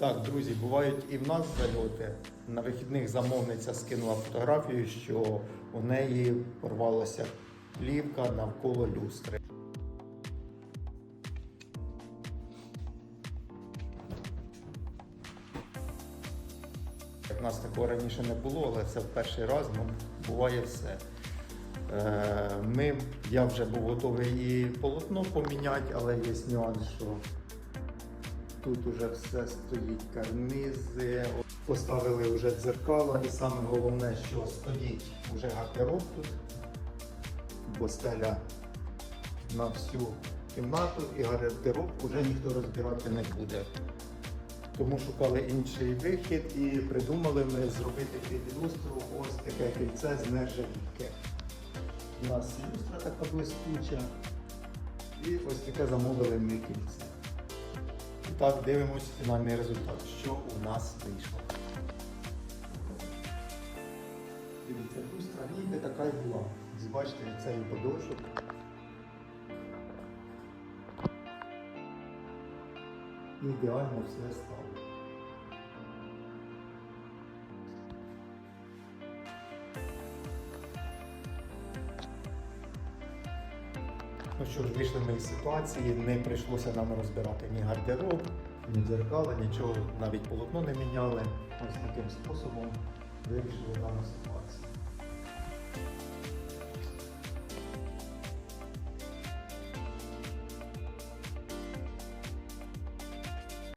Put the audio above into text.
Так, друзі, бувають і в нас зальоти. На вихідних замовниця скинула фотографію, що у неї порвалася плівка навколо люстри. У нас такого раніше не було, але це в перший раз ну, буває все. Е, Ми, я вже був готовий і полотно поміняти, але є нюанс, що тут уже все стоїть карнизи, поставили вже дзеркало, і саме головне, що стоїть вже гардероб тут, бо стеля на всю кімнату і гардероб вже ніхто розбирати не буде. Тому шукали інший вихід і придумали ми зробити під люстру ось таке кільце з нержавійки. У нас люстра така блискуча. І ось таке замовили ми кільце. І так дивимось фінальний результат, що у нас вийшло. Дивіться, люстра ніби така й була. Бачите, цей подошок. Ідеально все стало. Ну що ж, вийшли ми з ситуації, не прийшлося нам розбирати ні гардероб, ні дзеркала, нічого, навіть полотно не міняли. Ось таким способом вирішили дану ситуацію.